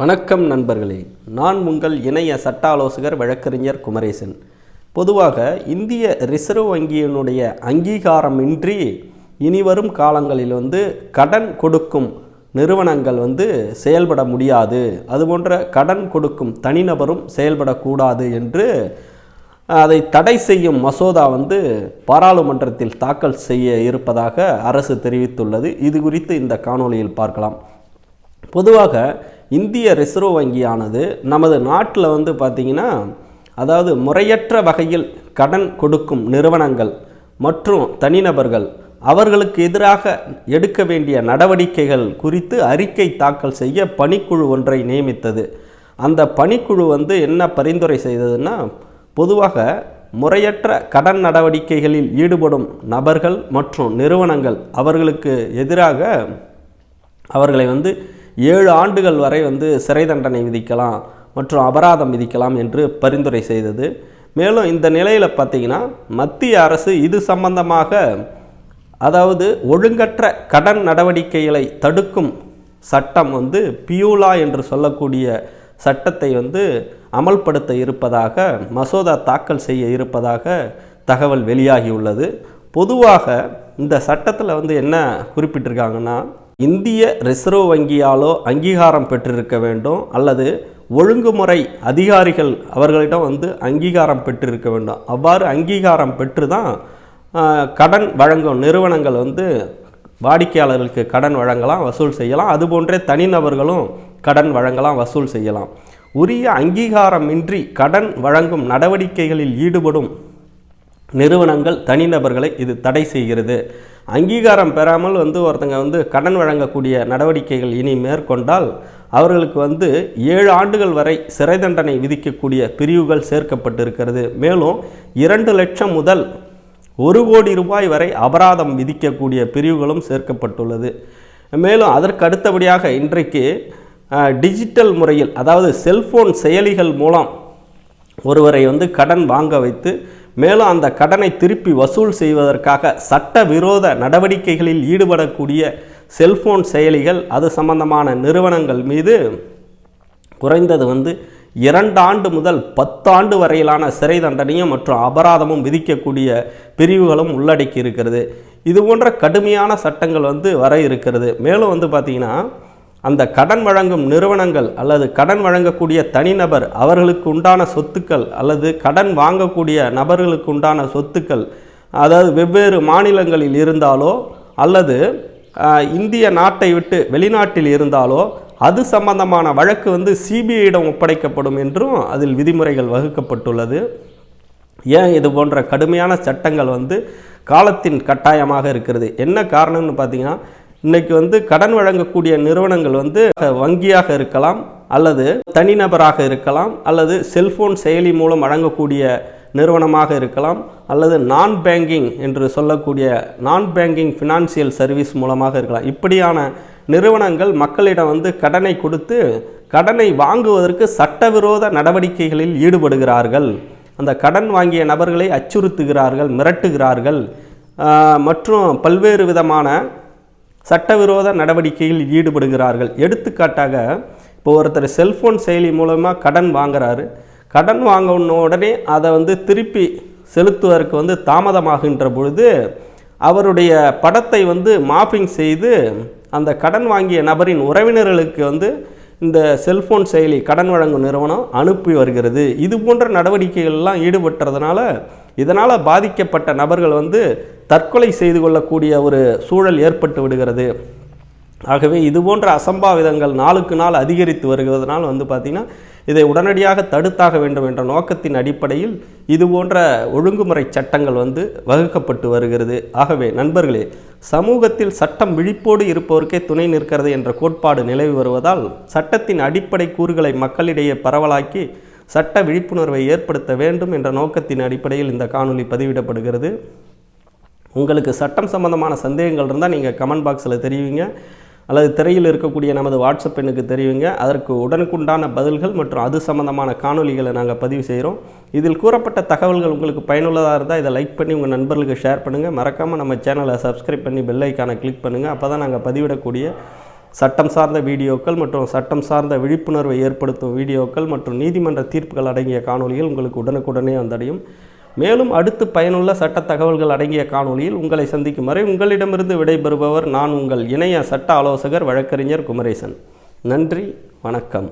வணக்கம் நண்பர்களே. நான் உங்கள் இணைய சட்ட ஆலோசகர் வழக்கறிஞர் குமரேசன். பொதுவாக இந்திய ரிசர்வ் வங்கியினுடைய அங்கீகாரமின்றி இனிவரும் காலங்களில் வந்து கடன் கொடுக்கும் நிறுவனங்கள் வந்து செயல்பட முடியாது. அதுபோன்ற கடன் கொடுக்கும் தனிநபரும் செயல்படக்கூடாது என்று அதை தடை செய்யும் மசோதா வந்து பாராளுமன்றத்தில் தாக்கல் செய்ய இருப்பதாக அரசு தெரிவித்துள்ளது. இது குறித்து இந்த காணொளியில் பார்க்கலாம். பொதுவாக இந்திய ரிசர்வ் வங்கியானது நமது நாட்டில் வந்து பார்த்திங்கன்னா அதாவது முறையற்ற வகையில் கடன் கொடுக்கும் நிறுவனங்கள் மற்றும் தனிநபர்கள் அவர்களுக்கு எதிராக எடுக்க வேண்டிய நடவடிக்கைகள் குறித்து அறிக்கை தாக்கல் செய்ய பணிக்குழு ஒன்றை நியமித்தது. அந்த பணிக்குழு வந்து என்ன பரிந்துரை செய்ததுன்னா பொதுவாக முறையற்ற கடன் நடவடிக்கைகளில் ஈடுபடும் நபர்கள் மற்றும் நிறுவனங்கள் அவர்களுக்கு எதிராக அவர்களை வந்து ஏழு ஆண்டுகள் வரை வந்து சிறை தண்டனை விதிக்கலாம் மற்றும் அபராதம் விதிக்கலாம் என்று பரிந்துரை செய்தது. மேலும் இந்த நிலையில் பார்த்தீங்கன்னா மத்திய அரசு இது சம்பந்தமாக அதாவது ஒழுங்கற்ற கடன் நடவடிக்கைகளை தடுக்கும் சட்டம் வந்து பியூலா என்று சொல்லக்கூடிய சட்டத்தை வந்து அமல்படுத்த இருப்பதாக மசோதா தாக்கல் செய்ய இருப்பதாக தகவல் வெளியாகியுள்ளது. பொதுவாக இந்த சட்டத்தில் வந்து என்ன குறிப்பிட்டிருக்காங்கன்னா இந்திய ரிசர்வ் வங்கியாலோ அங்கீகாரம் பெற்றிருக்க வேண்டும் அல்லது ஒழுங்குமுறை அதிகாரிகள் அவர்களிடம் வந்து அங்கீகாரம் பெற்றிருக்க வேண்டும். அவ்வாறு அங்கீகாரம் பெற்று தான் கடன் வழங்கும் நிறுவனங்கள் வந்து வாடிக்கையாளர்களுக்கு கடன் வழங்கலாம் வசூல் செய்யலாம். அதுபோன்றே தனிநபர்களும் கடன் வழங்கலாம் வசூல் செய்யலாம். உரிய அங்கீகாரமின்றி கடன் வழங்கும் நடவடிக்கைகளில் ஈடுபடும் நிறுவனங்கள் தனிநபர்களை இது தடை செய்கிறது. அங்கீகாரம் பெறாமல் வந்து ஒருத்தங்க வந்து கடன் வழங்கக்கூடிய நடவடிக்கைகள் இனி மேற்கொண்டால் அவர்களுக்கு வந்து ஏழு ஆண்டுகள் வரை சிறை தண்டனை விதிக்கக்கூடிய பிரிவுகள் சேர்க்கப்பட்டிருக்கிறது. மேலும் இரண்டு லட்சம் முதல் ஒரு கோடி ரூபாய் வரை அபராதம் விதிக்கக்கூடிய பிரிவுகளும் சேர்க்கப்பட்டுள்ளது. மேலும் அதற்கு அடுத்தபடியாக இன்றைக்கு டிஜிட்டல் முறையில் அதாவது செல்ஃபோன் செயலிகள் மூலம் ஒருவரை வந்து கடன் வாங்க வைத்து மேலும் அந்த கடனை திருப்பி வசூல் செய்வதற்காக சட்டவிரோத நடவடிக்கைகளில் ஈடுபடக்கூடிய செல்போன் செயலிகள் அது சம்பந்தமான நிறுவனங்கள் மீது குறைந்தது வந்து இரண்டாண்டு முதல் பத்தாண்டு வரையிலான சிறை தண்டனையும் மற்றும் அபராதமும் விதிக்கக்கூடிய பிரிவுகளும் உள்ளடக்கி இருக்கிறது. இது போன்ற கடுமையான சட்டங்கள் வந்து வர இருக்கிறது. மேலும் வந்து பார்த்திங்கன்னா அந்த கடன் வழங்கும் நிறுவனங்கள் அல்லது கடன் வழங்கக்கூடிய தனிநபர் அவர்களுக்கு உண்டான சொத்துக்கள் அல்லது கடன் வாங்கக்கூடிய நபர்களுக்கு உண்டான சொத்துக்கள் அதாவது வெவ்வேறு மாநிலங்களில் இருந்தாலோ அல்லது இந்திய நாட்டை விட்டு வெளிநாட்டில் இருந்தாலோ அது சம்பந்தமான வழக்கு வந்து சிபிஐயிடம் ஒப்படைக்கப்படும் என்றும் அதில் விதிமுறைகள் வகுக்கப்பட்டுள்ளது. ஏன் இது போன்ற கடுமையான சட்டங்கள் வந்து காலத்தின் கட்டாயமாக இருக்கிறது? என்ன காரணம்னு பார்த்தீங்கன்னா இன்னைக்கு வந்து கடன் வழங்கக்கூடிய நிறுவனங்கள் வந்து வங்கியாக இருக்கலாம் அல்லது தனிநபராக இருக்கலாம் அல்லது செல்போன் செயலி மூலம் வழங்கக்கூடிய நிறுவனமாக இருக்கலாம் அல்லது நான் பேங்கிங் என்று சொல்லக்கூடிய நான் பேங்கிங் ஃபினான்சியல் சர்வீஸ் மூலமாக இருக்கலாம். இப்படியான நிறுவனங்கள் மக்களிடம் வந்து கடனை கொடுத்து கடனை வாங்குவதற்கு சட்டவிரோத நடவடிக்கைகளில் ஈடுபடுகிறார்கள். அந்த கடன் வாங்கிய நபர்களை அச்சுறுத்துகிறார்கள் மிரட்டுகிறார்கள். மற்றும் பல்வேறு விதமான சட்டவிரோத நடவடிக்கையில் ஈடுபடுகிறார்கள். எடுத்துக்காட்டாக இப்போ ஒருத்தர் செல்ஃபோன் செயலி மூலமாக கடன் வாங்குறாரு. கடன் வாங்கின உடனே அதை வந்து திருப்பி செலுத்துவதற்கு வந்து தாமதமாகின்ற பொழுது அவருடைய படத்தை வந்து மாஃபிங் செய்து அந்த கடன் வாங்கிய நபரின் உறவினர்களுக்கு வந்து இந்த செல்ஃபோன் செயலி கடன் வழங்கும் நிறுவனம் அனுப்பி வருகிறது. இது போன்ற நடவடிக்கைகள்லாம் ஈடுபட்டுறதுனால இதனால் பாதிக்கப்பட்ட நபர்கள் வந்து தற்கொலை செய்து கொள்ளக்கூடிய ஒரு சூழல் ஏற்பட்டு விடுகிறது. ஆகவே இது போன்ற அசம்பாவிதங்கள் நாளுக்கு நாள் அதிகரித்து வருகிறதுனால் வந்து பார்த்திங்கன்னா இதை உடனடியாக தடுத்தாக வேண்டும் என்ற நோக்கத்தின் அடிப்படையில் இது போன்ற ஒழுங்குமுறை சட்டங்கள் வந்து வகுக்கப்பட்டு வருகிறது. ஆகவே நண்பர்களே சமூகத்தில் சட்டம் விழிப்போடு இருப்பவருக்கே துணை நிற்கிறது என்ற கோட்பாடு நிலவி வருவதால் சட்டத்தின் அடிப்படை கூறுகளை மக்களிடையே பரவலாக்கி சட்ட விழிப்புணர்வை ஏற்படுத்த வேண்டும் என்ற நோக்கத்தின் அடிப்படையில் இந்த காணொலி பதிவிடப்படுகிறது. உங்களுக்கு சட்டம் சம்பந்தமான சந்தேகங்கள் இருந்தால் நீங்கள் கமெண்ட் பாக்ஸில் தெரிவிங்க. அல்லது திரையில் இருக்கக்கூடிய நமது வாட்ஸ்அப் எண்ணுக்கு தெரிவிங்க. அதற்கு உடனுக்குண்டான பதில்கள் மற்றும் அது சம்பந்தமான காணொலிகளை நாங்கள் பதிவு செய்கிறோம் இதில் கூறப்பட்ட தகவல்கள் உங்களுக்கு பயனுள்ளதாக இருந்தால் இதை லைக் பண்ணி உங்கள் நண்பர்களுக்கு ஷேர் பண்ணுங்கள் மறக்காமல் நம்ம சேனலை சப்ஸ்கிரைப் பண்ணி பெல்லைக்கான கிளிக் பண்ணுங்கள் அப்போ தான் நாங்கள் பதிவிடக்கூடிய சட்டம் சார்ந்த வீடியோக்கள் மற்றும் சட்டம் சார்ந்த விழிப்புணர்வை ஏற்படுத்தும் வீடியோக்கள் மற்றும் நீதிமன்ற தீர்ப்புகள் அடங்கிய காணொலிகள் உங்களுக்கு உடனுக்குடனே வந்தடையும். மேலும் அடுத்து பயனுள்ள சட்ட தகவல்கள் அடங்கிய காணொலியில் உங்களை சந்திக்கும் வரை உங்களிடமிருந்து விடைபெறுபவர் நான் உங்கள் இணைய சட்ட ஆலோசகர் வழக்கறிஞர் குமரேசன். நன்றி வணக்கம்.